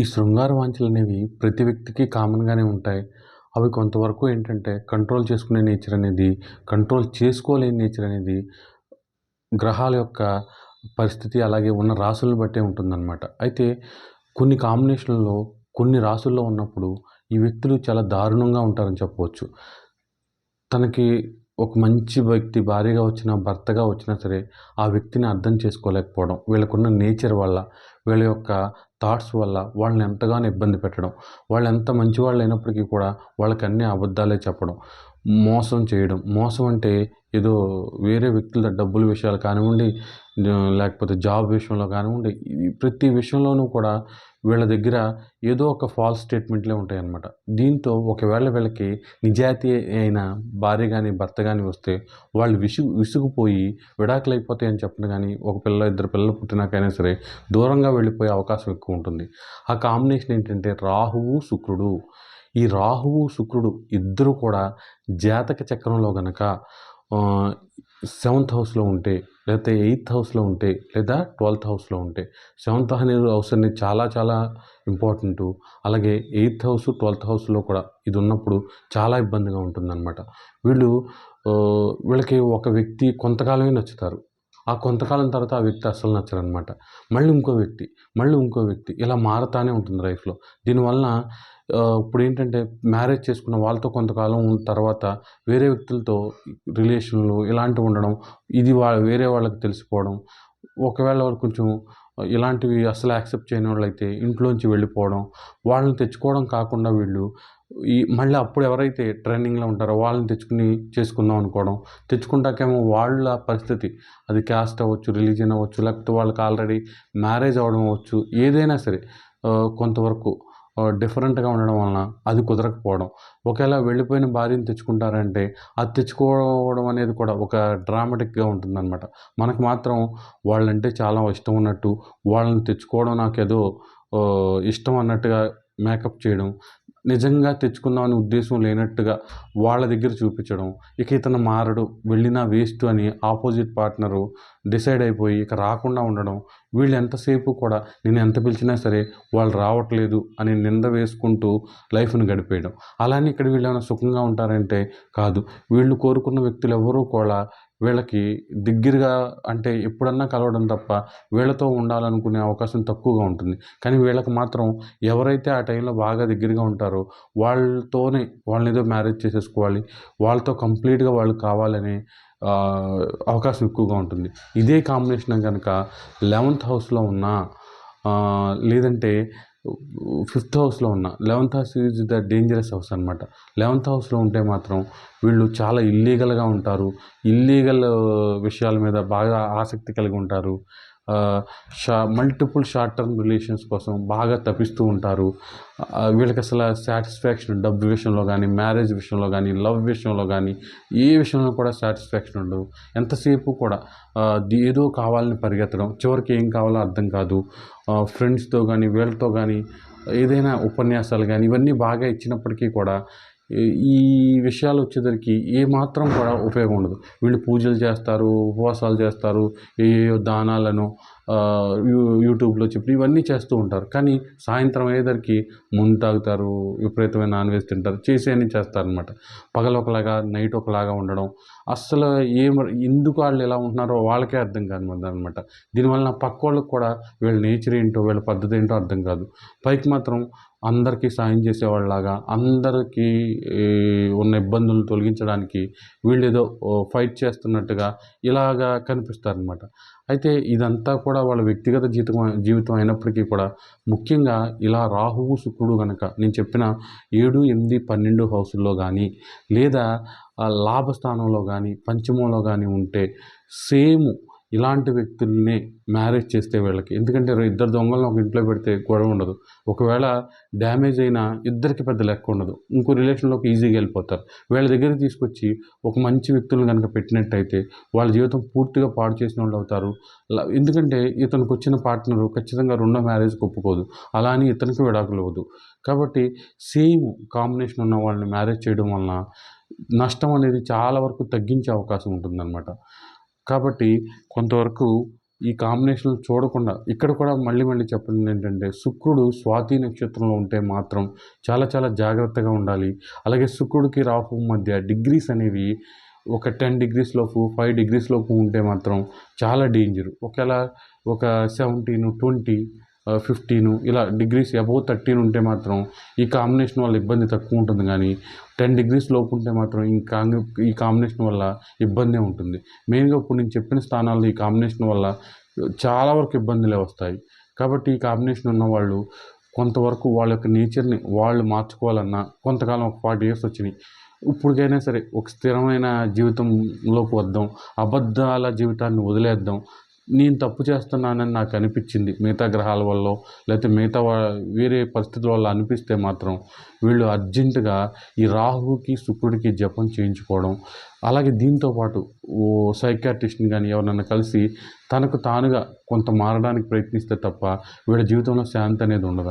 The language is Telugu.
ఈ శృంగార వాంఛలు అనేవి ప్రతి వ్యక్తికి కామన్‌గానే ఉంటాయి. అవి కొంతవరకు ఏంటంటే కంట్రోల్ చేసుకునే నేచర్ అనేది, కంట్రోల్ చేసుకోలేని నేచర్ అనేది గ్రహాల యొక్క పరిస్థితి అలాగే ఉన్న రాసులను బట్టే ఉంటుందన్నమాట. అయితే కొన్ని కాంబినేషన్‌లో కొన్ని రాసుల్లో ఉన్నప్పుడు ఈ వ్యక్తులు చాలా దారుణంగా ఉంటారని చెప్పవచ్చు. తనకి ఒక మంచి వ్యక్తి భార్యగా వచ్చినా, భర్తగా వచ్చినా సరే ఆ వ్యక్తిని అర్థం చేసుకోలేకపోవడం. వీళ్ళకున్న నేచర్ వల్ల, వీళ్ళ యొక్క థాట్స్ వల్ల వాళ్ళని ఎంతగానో ఇబ్బంది పెట్టడం. వాళ్ళు ఎంత మంచివాళ్ళు అయినప్పటికీ కూడా వాళ్ళకి అన్ని అబద్ధాలే చెప్పడం. మోసం చేయడం. మోసం అంటే ఏదో వేరే వ్యక్తుల డబ్బుల విషయాలు కానివ్వండి, లేకపోతే జాబ్ విషయంలో కానివ్వండి, ప్రతి విషయంలోనూ కూడా వీళ్ళ దగ్గర ఏదో ఒక ఫాల్స్ స్టేట్మెంట్‌లే ఉంటాయన్నమాట. దీంతో ఒకవేళ వీళ్ళకి నిజాయితీ అయిన భార్య కానీ భర్త కానీ వస్తే వాళ్ళు విసుగు విసుగుపోయి విడాకులైపోతాయని చెప్పడం కానీ ఒక పిల్ల, ఇద్దరు పిల్లలు పుట్టినాకైనా సరే దూరంగా వెళ్ళిపోయే అవకాశం ఎక్కువ ఉంటుంది. ఆ కాంబినేషన్ ఏంటంటే రాహువు, శుక్రుడు. ఈ రాహువు, శుక్రుడు ఇద్దరు కూడా జాతక చక్రంలో గనక సెవెంత్ హౌస్‌లో ఉంటే, లేకపోతే ఎయిత్ హౌస్‌లో ఉంటే, లేదా ట్వెల్త్ హౌస్‌లో ఉంటే, సెవెంత్ అనేది హౌస్ అనేది చాలా చాలా ఇంపార్టెంటు. అలాగే ఎయిత్ హౌస్, ట్వెల్త్ హౌస్‌లో కూడా ఇది ఉన్నప్పుడు చాలా ఇబ్బందిగా ఉంటుందన్నమాట. వీళ్ళు వీళ్ళకి ఒక వ్యక్తి కొంతకాలమే నచ్చుతారు. ఆ కొంతకాలం తర్వాత ఆ వ్యక్తి అస్సలు నచ్చరనమాట. మళ్ళీ ఇంకో వ్యక్తి, మళ్ళీ ఇంకో వ్యక్తి ఇలా మారతానే ఉంటుంది లైఫ్‌లో. దీనివలన ఇప్పుడు ఇప్పుడేంటంటే మ్యారేజ్ చేసుకున్న వాళ్ళతో కొంతకాలం తర్వాత వేరే వ్యక్తులతో రిలేషన్‌లు ఇలాంటివి ఉండడం, ఇది వా వేరే వాళ్ళకి తెలిసిపోవడం. ఒకవేళ వాళ్ళు కొంచెం ఇలాంటివి అసలు యాక్సెప్ట్ చేయనోళ్ళైతే ఇంట్లోంచి వెళ్ళిపోవడం. వాళ్ళని తెచ్చుకోవడం కాకుండా వీళ్ళు ఈ మళ్ళీ అప్పుడు ఎవరైతే ట్రెండింగ్‌లో ఉంటారో వాళ్ళని తెచ్చుకొని చేసుకుందాం అనుకోవడం. తెచ్చుకుంటాకేమో వాళ్ళ పరిస్థితి అది క్యాస్ట్ అవ్వచ్చు, రిలీజియన్ అవ్వచ్చు, లేకపోతే వాళ్ళకి ఆల్రెడీ మ్యారేజ్ అవ్వడం అవ్వచ్చు. ఏదైనా సరే కొంతవరకు డిఫరెంట్‌గా ఉండడం వలన అది కుదరకపోవడం. ఒకవేళ వెళ్ళిపోయిన భార్యని తెచ్చుకుంటారంటే అది తెచ్చుకోవడం అనేది కూడా ఒక డ్రామాటిక్‌గా ఉంటుందన్నమాట. మనకు మాత్రం వాళ్ళంటే చాలా ఇష్టం ఉన్నట్టు, వాళ్ళని తెచ్చుకోవడం నాకేదో ఏదో ఇష్టం అన్నట్టుగా మేకప్ చేయడం. నిజంగా తెచ్చుకుందాం అనే ఉద్దేశం లేనట్టుగా వాళ్ళ దగ్గర చూపించడం. ఇక ఇతను మారడు, వెళ్ళినా వేస్ట్ అని ఆపోజిట్ పార్ట్నరు డిసైడ్ అయిపోయి ఇక రాకుండా ఉండడం. వీళ్ళు ఎంతసేపు కూడా నేను ఎంత పిలిచినా సరే వాళ్ళు రావట్లేదు అని నింద వేసుకుంటూ లైఫ్‌ని గడిపేయడం. అలా అని ఇక్కడ వీళ్ళేమైనా సుఖంగా ఉంటారంటే కాదు. వీళ్ళు కోరుకున్న వ్యక్తులు ఎవ్వరూ కూడా వీళ్ళకి దగ్గరగా అంటే ఎప్పుడన్నా కలవడం తప్ప వీళ్ళతో ఉండాలనుకునే అవకాశం తక్కువగా ఉంటుంది. కానీ వీళ్ళకి మాత్రం ఎవరైతే ఆ టైంలో బాగా దగ్గరగా ఉంటారో వాళ్ళతోనే వాళ్ళని ఏదో మ్యారేజ్ చేసేసుకోవాలి. వాళ్ళతో కంప్లీట్‌గా వాళ్ళు కావాలనే అవకాశం ఎక్కువగా ఉంటుంది. ఇదే కాంబినేషన్ కనుక లెవెంత్ హౌస్‌లో ఉన్న లేదంటే ఫిఫ్త్ హౌస్‌లో ఉన్న eleventh house is the dangerous house అనమాట. 11థ్ హౌస్‌లో ఉంటే మాత్రం వీళ్ళు చాలా ఇల్లీగల్‌గా ఉంటారు. ఇల్లీగల్ విషయాల మీద బాగా ఆసక్తి కలిగి ఉంటారు. షా మల్టిపుల్ షార్ట్ టర్మ్ రిలేషన్స్ కోసం బాగా తపిస్తూ ఉంటారు. వీళ్ళకి అసలు సాటిస్ఫాక్షన్ డబ్బు విషయంలో కానీ మ్యారేజ్ విషయంలో కానీ లవ్ విషయంలో కానీ ఏ విషయంలో కూడా సాటిస్ఫాక్షన్ ఉండదు. ఎంతసేపు కూడా ఏదో కావాలని పరిగెత్తడం. చివరికి ఏం కావాలో అర్థం కాదు. ఫ్రెండ్స్‌తో కానీ వీళ్ళతో కానీ ఏదైనా ఉపన్యాసాలు కానీ ఇవన్నీ బాగా ఇచ్చినప్పటికీ కూడా ఈ ఈ విషయాలు వచ్చేసరికి ఏమాత్రం కూడా ఉపయోగం ఉండదు. వీళ్ళు పూజలు చేస్తారు, ఉపవాసాలు చేస్తారు, ఏయేయో దానాలను యూట్యూబ్‌లో చెప్పి ఇవన్నీ చేస్తూ ఉంటారు. కానీ సాయంత్రం అయ్యేసరికి ముందు తాగుతారు, విపరీతమైన నాన్ వెజ్ తింటారు, చేసేయన్నీ చేస్తారనమాట. పగలు ఒకలాగా, నైట్ ఒకలాగా ఉండడం. అస్సలు ఏం ఎందుకు వాళ్ళు ఎలా ఉంటున్నారో వాళ్ళకే అర్థం కానిదనమాట. దీనివలన పక్కోళ్ళకి కూడా వీళ్ళ నేచర్ ఏంటో, వీళ్ళ పద్ధతి ఏంటో అర్థం కాదు. పైకి మాత్రం అందరికీ సాయం చేసేవాళ్ళలాగా, అందరికీ ఉన్న ఇబ్బందులను తొలగించడానికి వీళ్ళు ఏదో ఫైట్ చేస్తున్నట్టుగా ఇలాగా కనిపిస్తారనమాట. అయితే ఇదంతా కూడా వాళ్ళ వ్యక్తిగత జీవితం జీవితం అయినప్పటికీ కూడా ముఖ్యంగా ఇలా రాహువు, శుక్రుడు కనుక నేను చెప్పిన 7, 8, 12 హౌసుల్లో కానీ లేదా లాభస్థానంలో కానీ పంచమంలో కానీ ఉంటే సేమ్ ఇలాంటి వ్యక్తుల్ని మ్యారేజ్ చేస్తే వీళ్ళకి ఎందుకంటే ఇద్దరు దొంగలను ఒక ఇంట్లో పెడితే గొడవ ఉండదు. ఒకవేళ డ్యామేజ్ అయినా ఇద్దరికి పెద్ద లెక్క ఉండదు. ఇంకో రిలేషన్‌లోకి ఈజీగా వెళ్ళిపోతారు. వీళ్ళ దగ్గర తీసుకొచ్చి ఒక మంచి వ్యక్తులను కనుక పెట్టినట్టయితే వాళ్ళ జీవితం పూర్తిగా పాడు చేసిన వాళ్ళు అవుతారు. ఎందుకంటే ఇతనికి వచ్చిన పార్ట్నరు ఖచ్చితంగా రెండో మ్యారేజ్‌కి ఒప్పుకోదు. అలా అని ఇతనికి విడాకులు ఇవ్వదు. కాబట్టి సేమ్ కాంబినేషన్ ఉన్న వాళ్ళని మ్యారేజ్ చేయడం వలన నష్టం అనేది చాలా వరకు తగ్గించే అవకాశం ఉంటుందన్నమాట కాబట్టి కొంతవరకు ఈ కాంబినేషన్లు చూడకుండా ఇక్కడ కూడా మళ్ళీ మళ్ళీ చెప్పినది ఏంటంటే శుక్రుడు స్వాతి నక్షత్రంలో ఉంటే మాత్రం చాలా చాలా జాగ్రత్తగా ఉండాలి. అలాగే శుక్రుడికి రాహు మధ్య డిగ్రీస్ అనేవి ఒక టెన్ డిగ్రీస్ లోపు ఫైవ్ డిగ్రీస్ లోపు ఉంటే మాత్రం చాలా డేంజర్. ఒకవేళ ఒక సెవెంటీన్ ట్వంటీ ఫిఫ్టీన్ ఇలా డిగ్రీస్ అబోవ్ థర్టీన్ ఉంటే మాత్రం ఈ కాంబినేషన్ వల్ల ఇబ్బంది తక్కువ ఉంటుంది కానీ టెన్ డిగ్రీస్ లోపు ఉంటే మాత్రం ఈ కాంగ్ ఈ కాంబినేషన్ వల్ల ఇబ్బందే ఉంటుంది. మెయిన్గా ఇప్పుడు నేను చెప్పిన స్థానాల్లో ఈ కాంబినేషన్ వల్ల చాలా వరకు ఇబ్బందులే వస్తాయి. కాబట్టి ఈ కాంబినేషన్ ఉన్న వాళ్ళు కొంతవరకు వాళ్ళ యొక్క నేచర్ని వాళ్ళు మార్చుకోవాలన్నా కొంతకాలం ఒక ఫార్టీ ఇయర్స్ వచ్చినాయి. ఇప్పటికైనా సరే ఒక స్థిరమైన జీవితంలోకి వద్దాం అబద్ధాల జీవితాన్ని వదిలేద్దాం నేను తప్పు చేస్తున్నానని నాకు అనిపించింది. మిగతా గ్రహాల వల్ల లేకపోతే మిగతా వేరే పరిస్థితుల వల్ల అనిపిస్తే మాత్రం వీళ్ళు అర్జెంటుగా ఈ రాహుకి శుక్రుడికి జపం చేయించుకోవడం. అలాగే దీంతో పాటు ఓ సైకాట్రిస్ట్ని కానీ ఎవరినైనా కలిసి తనకు తానుగా కొంత మారడానికి ప్రయత్నిస్తే తప్ప వీళ్ళ జీవితంలో శాంతి అనేది ఉండదు